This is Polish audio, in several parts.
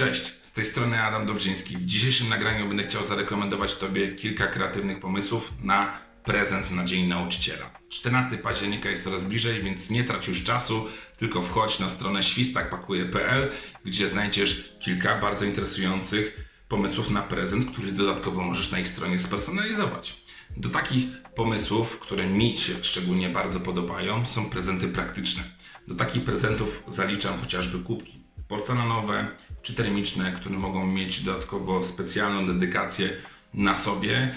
Cześć, z tej strony Adam Dobrzyński. W dzisiejszym nagraniu będę chciał zarekomendować Tobie kilka kreatywnych pomysłów na prezent na Dzień Nauczyciela. 14 października jest coraz bliżej, więc nie trać już czasu, tylko wchodź na stronę świstakpakuje.pl, gdzie znajdziesz kilka bardzo interesujących pomysłów na prezent, który dodatkowo możesz na ich stronie spersonalizować. Do takich pomysłów, które mi się szczególnie bardzo podobają, są prezenty praktyczne. Do takich prezentów zaliczam chociażby kubki porcelanowe czy termiczne, które mogą mieć dodatkowo specjalną dedykację na sobie.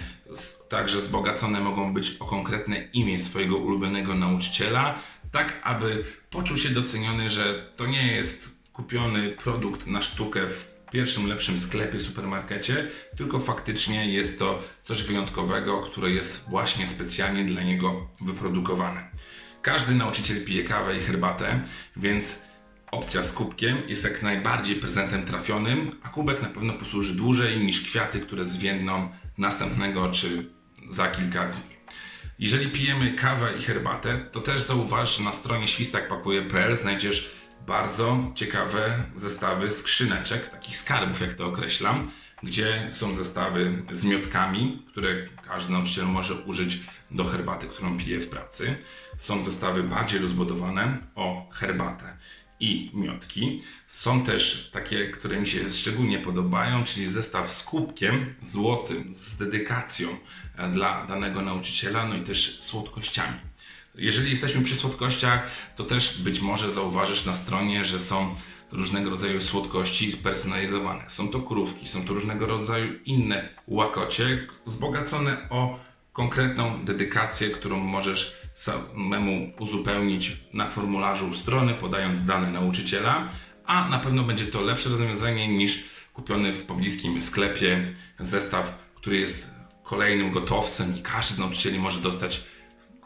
Także wzbogacone mogą być o konkretne imię swojego ulubionego nauczyciela, tak aby poczuł się doceniony, że to nie jest kupiony produkt na sztukę w pierwszym lepszym sklepie, supermarkecie, tylko faktycznie jest to coś wyjątkowego, które jest właśnie specjalnie dla niego wyprodukowane. Każdy nauczyciel pije kawę i herbatę, więc opcja z kubkiem jest jak najbardziej prezentem trafionym, a kubek na pewno posłuży dłużej niż kwiaty, które zwiędną następnego czy za kilka dni. Jeżeli pijemy kawę i herbatę, to też zauważ, że na stronie świstakpakuje.pl znajdziesz bardzo ciekawe zestawy skrzyneczek, takich skarbów, jak to określam, gdzie są zestawy z miotkami, które każdy nauczyciel może użyć do herbaty, którą pije w pracy. Są zestawy bardziej rozbudowane o herbatę i miotki. Są też takie, które mi się szczególnie podobają, czyli zestaw z kubkiem złotym, z dedykacją e, dla danego nauczyciela, no i też słodkościami. Jeżeli jesteśmy przy słodkościach, to też być może zauważysz na stronie, że są różnego rodzaju słodkości spersonalizowane. Są to krówki, są to różnego rodzaju inne łakocie, wzbogacone o konkretną dedykację, którą możesz samemu uzupełnić na formularzu strony, podając dane nauczyciela, a na pewno będzie to lepsze rozwiązanie niż kupiony w pobliskim sklepie zestaw, który jest kolejnym gotowcem i każdy z nauczycieli może dostać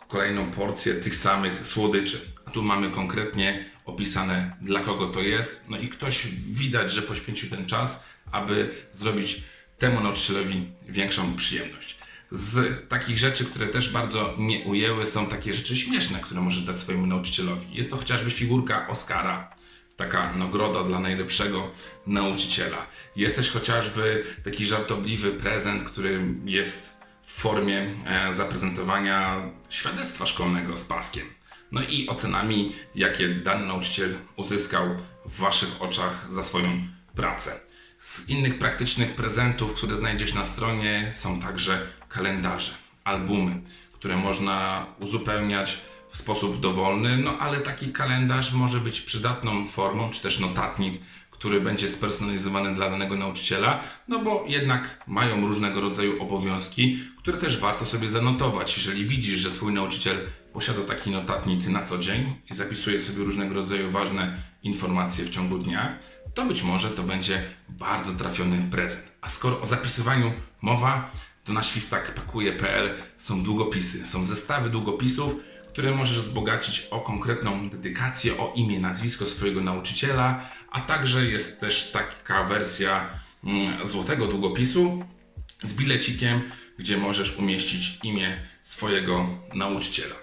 kolejną porcję tych samych słodyczy. A tu mamy konkretnie opisane dla kogo to jest. No i ktoś widać, że poświęcił ten czas, aby zrobić temu nauczycielowi większą przyjemność. Z takich rzeczy, które też bardzo mnie ujęły, są takie rzeczy śmieszne, które możesz dać swojemu nauczycielowi. Jest to chociażby figurka Oscara, taka nagroda dla najlepszego nauczyciela. Jest też chociażby taki żartobliwy prezent, który jest w formie e, zaprezentowania świadectwa szkolnego z paskiem. No i ocenami, jakie dany nauczyciel uzyskał w Waszych oczach za swoją pracę. Z innych praktycznych prezentów, które znajdziesz na stronie, są także kalendarze, albumy, które można uzupełniać w sposób dowolny, no ale taki kalendarz może być przydatną formą, czy też notatnik, który będzie spersonalizowany dla danego nauczyciela, no bo jednak mają różnego rodzaju obowiązki, które też warto sobie zanotować. Jeżeli widzisz, że Twój nauczyciel posiada taki notatnik na co dzień i zapisuje sobie różnego rodzaju ważne informacje w ciągu dnia, to być może to będzie bardzo trafiony prezent. A skoro o zapisywaniu mowa, to na świstakpakuje.pl są długopisy, są zestawy długopisów, które możesz wzbogacić o konkretną dedykację, o imię, nazwisko swojego nauczyciela, a także jest też taka wersja mm, złotego długopisu z bilecikiem, gdzie możesz umieścić imię swojego nauczyciela.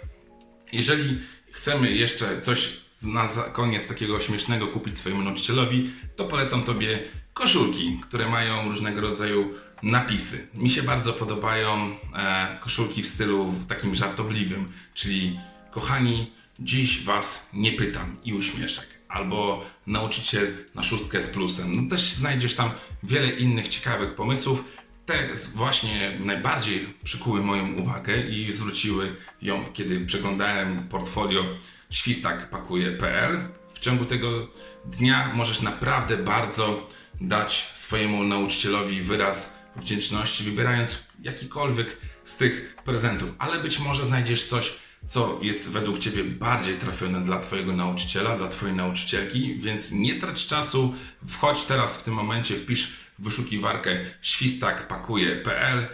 Jeżeli chcemy jeszcze coś na koniec takiego śmiesznego kupić swojemu nauczycielowi, to polecam Tobie koszulki, które mają różnego rodzaju napisy. Mi się bardzo podobają e, koszulki w stylu takim żartobliwym, czyli kochani, dziś Was nie pytam i uśmieszek. Albo nauczyciel na szóstkę z plusem. No też znajdziesz tam wiele innych ciekawych pomysłów. Te właśnie najbardziej przykuły moją uwagę i zwróciły ją, kiedy przeglądałem portfolio świstakpakuje.pl. W ciągu tego dnia możesz naprawdę bardzo dać swojemu nauczycielowi wyraz wdzięczności, wybierając jakikolwiek z tych prezentów, ale być może znajdziesz coś, co jest według Ciebie bardziej trafione dla Twojego nauczyciela, dla Twojej nauczycielki, więc nie trać czasu, wchodź teraz w tym momencie, wpisz w wyszukiwarkę świstakpakuje.pl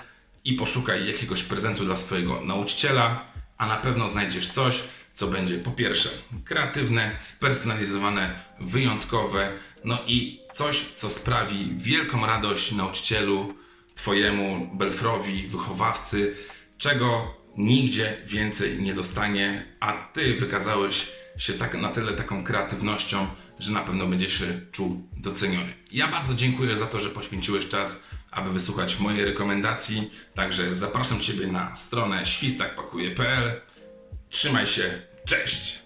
i poszukaj jakiegoś prezentu dla swojego nauczyciela, a na pewno znajdziesz coś, co będzie po pierwsze kreatywne, spersonalizowane, wyjątkowe, no i coś, co sprawi wielką radość nauczycielu, Twojemu belfrowi, wychowawcy, czego nigdzie więcej nie dostanie, a Ty wykazałeś się tak, na tyle taką kreatywnością, że na pewno będziesz się czuł doceniony. Ja bardzo dziękuję za to, że poświęciłeś czas, aby wysłuchać mojej rekomendacji. Także zapraszam Ciebie na stronę świstakpakuje.pl. Trzymaj się, cześć!